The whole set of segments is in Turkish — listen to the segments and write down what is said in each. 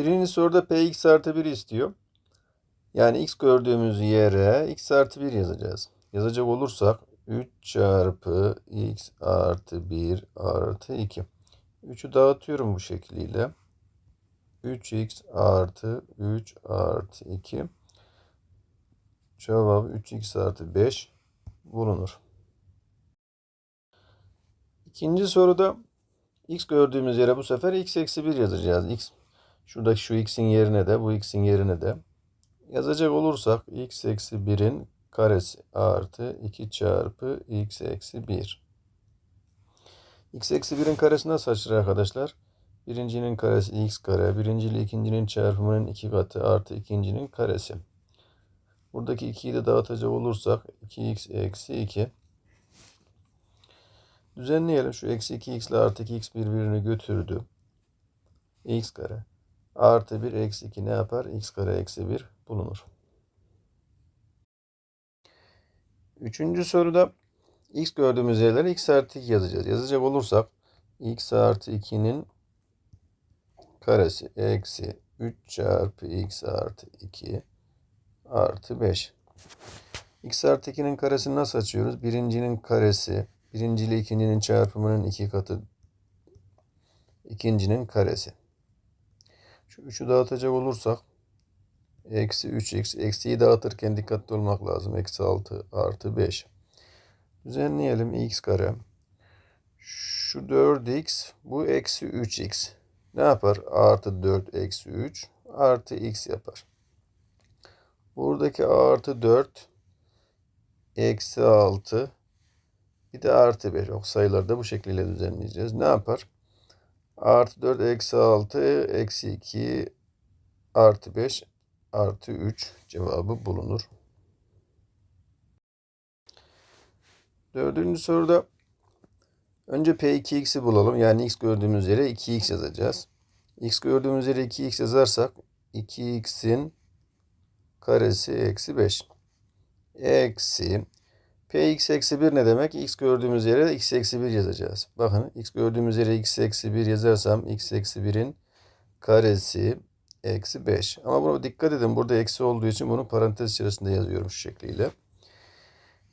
Birinci soruda px artı 1 istiyor. Yani x gördüğümüz yere x artı 1 yazacağız. Yazacak olursak 3 çarpı x artı 1 artı 2. 3'ü dağıtıyorum bu şekliyle. 3x artı 3 artı 2. Cevabı 3x artı 5 bulunur. İkinci soruda x gördüğümüz yere bu sefer x eksi 1 yazacağız. x şuradaki şu x'in yerine de bu x'in yerine de yazacak olursak x eksi 1'in karesi artı 2 çarpı x eksi 1. x eksi 1'in karesi nasıl açılır arkadaşlar? Birincinin karesi x kare, birinci ile ikincinin çarpımının iki katı artı ikincinin karesi. Buradaki 2'yi de dağıtacak olursak 2x eksi 2. Düzenleyelim. Şu eksi 2x ile artı 2x birbirini götürdü. x kare artı 1 eksi 2 ne yapar? x kare eksi 1 bulunur. Üçüncü soruda x gördüğümüz yerlere x artı 2 yazacağız. Yazacak olursak x artı 2'nin karesi eksi 3 çarpı x artı 2 artı 5. x artı 2'nin karesini nasıl açıyoruz? Birincinin karesi, birinci ile ikincinin çarpımının iki katı, ikincinin karesi. Şu 3'ü dağıtacak olursak eksi 3x, eksiyi dağıtırken dikkatli olmak lazım. Eksi 6 artı 5. Düzenleyelim x kare. Şu 4x, bu eksi 3x. Ne yapar? Artı 4 eksi 3 artı x yapar. Buradaki artı 4 eksi 6 bir de artı 5. O sayıları da bu şekilde düzenleyeceğiz. Ne yapar? Artı 4 eksi 6 eksi 2 artı 5 artı 3 cevabı bulunur. Dördüncü soruda önce P2x'i bulalım. Yani x gördüğümüz yere 2x yazacağız. x gördüğümüz yere 2x yazarsak 2x'in karesi eksi 5. Eksi Px eksi 1 ne demek? X gördüğümüz yere x eksi 1 yazacağız. Bakın x gördüğümüz yere x eksi 1 yazarsam x eksi 1'in karesi eksi 5. Ama buna dikkat edin. Burada eksi olduğu için bunu parantez içerisinde yazıyorum şu şekliyle.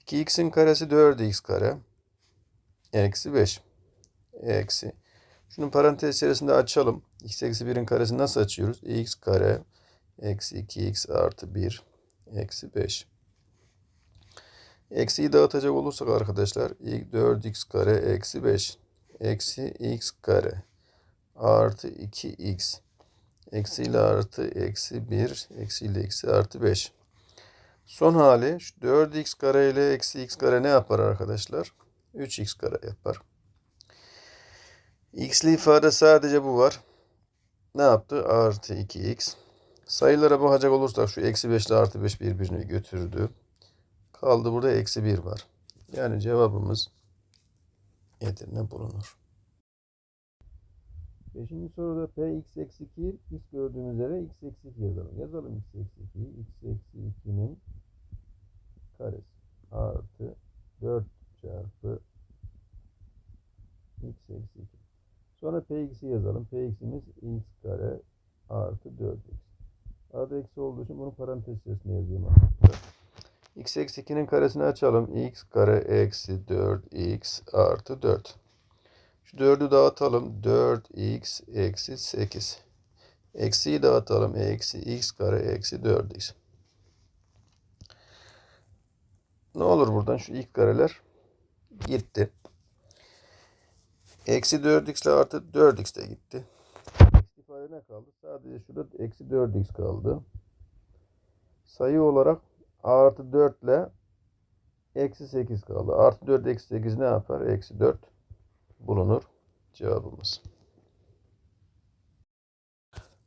2x'in karesi 4x kare. Eksi 5. Eksi. Şunu parantez içerisinde açalım. x eksi 1'in karesini nasıl açıyoruz? x kare eksi 2x artı 1 eksi 5. Eksiyi dağıtacak olursak arkadaşlar 4x kare eksi 5 eksi x kare artı 2x eksi ile artı eksi 1 eksi ile eksi artı 5. Son hali şu 4x kare ile eksi x kare ne yapar arkadaşlar? 3x kare yapar. x'li ifade sadece bu var. Ne yaptı? Artı 2x. Sayılara bakacak olursak şu eksi 5 ile artı 5 birbirini götürdü. Kaldı burada eksi 1 var. Yani cevabımız Edirne bulunur. Beşinci soruda p x eksi 2 x gördüğümüz yere x eksi 2 yazalım. Yazalım x eksi 2. x eksi 2'nin karesi artı 4 çarpı x eksi 2. Sonra px'i yazalım. px'imiz x kare artı 4x. Arada eksi olduğu için bunu parantez içerisinde yazıyorum arkadaşlar. X eksi 2'nin karesini açalım. x kare eksi 4x artı 4. Şu 4'ü dağıtalım. 4x eksi 8. Eksiyi dağıtalım. Eksi x kare eksi 4x. Ne olur buradan şu ilk kareler gitti. Eksi 4x ile artı 4x de gitti. İfade ne kaldı? Sadece şurada eksi 4x kaldı. Sayı olarak artı 4 ile eksi 8 kaldı. Artı 4 eksi 8 ne yapar? Eksi 4 bulunur cevabımız.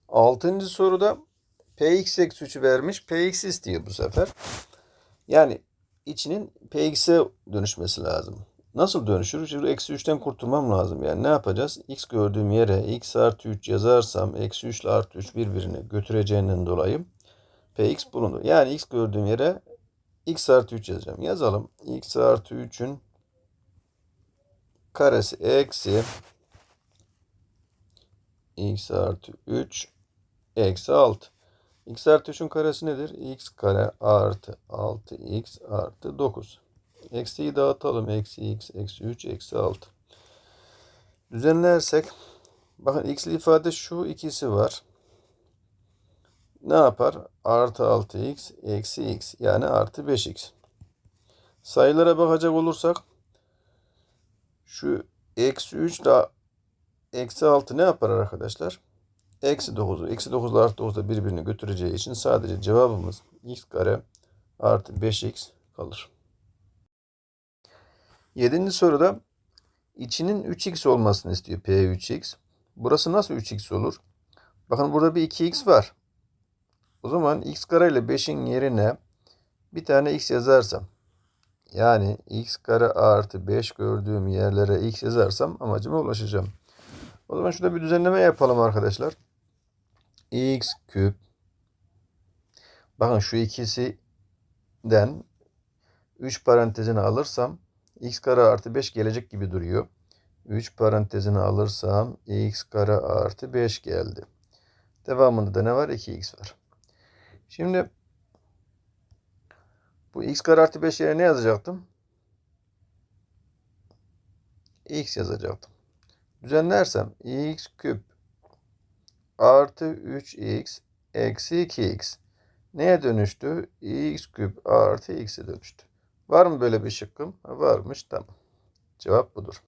Altıncı soruda px eksi 3'ü vermiş. px istiyor bu sefer. Yani içinin px'e dönüşmesi lazım. Nasıl dönüşür? Şimdi eksi 3'ten kurtulmam lazım. Yani ne yapacağız? x gördüğüm yere x artı 3 yazarsam eksi 3 ile artı 3 birbirini götüreceğinden dolayı px bulunur. Yani x gördüğüm yere x artı 3 yazacağım. Yazalım. x artı 3'ün karesi eksi x artı 3 eksi 6. x artı 3'ün karesi nedir? x kare artı 6x artı 9. Eksiyi dağıtalım. Eksi x, eksi 3, eksi 6. Düzenlersek bakın x'li ifade şu ikisi var. Ne yapar? Artı 6x eksi x yani artı 5x. Sayılara bakacak olursak şu eksi 3 ile eksi 6 ne yapar arkadaşlar? Eksi 9. Eksi 9 ile artı 9 da birbirini götüreceği için sadece cevabımız x kare artı 5x kalır. Yedinci soruda içinin 3x olmasını istiyor P3x. Burası nasıl 3x olur? Bakın burada bir 2x var. O zaman x kare ile 5'in yerine bir tane x yazarsam yani x kare artı 5 gördüğüm yerlere x yazarsam amacıma ulaşacağım. O zaman şurada bir düzenleme yapalım arkadaşlar. x küp bakın şu ikisinden 3 parantezini alırsam x kare artı 5 gelecek gibi duruyor. 3 parantezini alırsam x kare artı 5 geldi. Devamında da ne var? 2x var. Şimdi bu x kare artı 5 yerine ne yazacaktım? x yazacaktım. Düzenlersem x küp artı 3x eksi 2x neye dönüştü? x küp artı x'e dönüştü. Var mı böyle bir şıkkım? Varmış tamam. Cevap budur.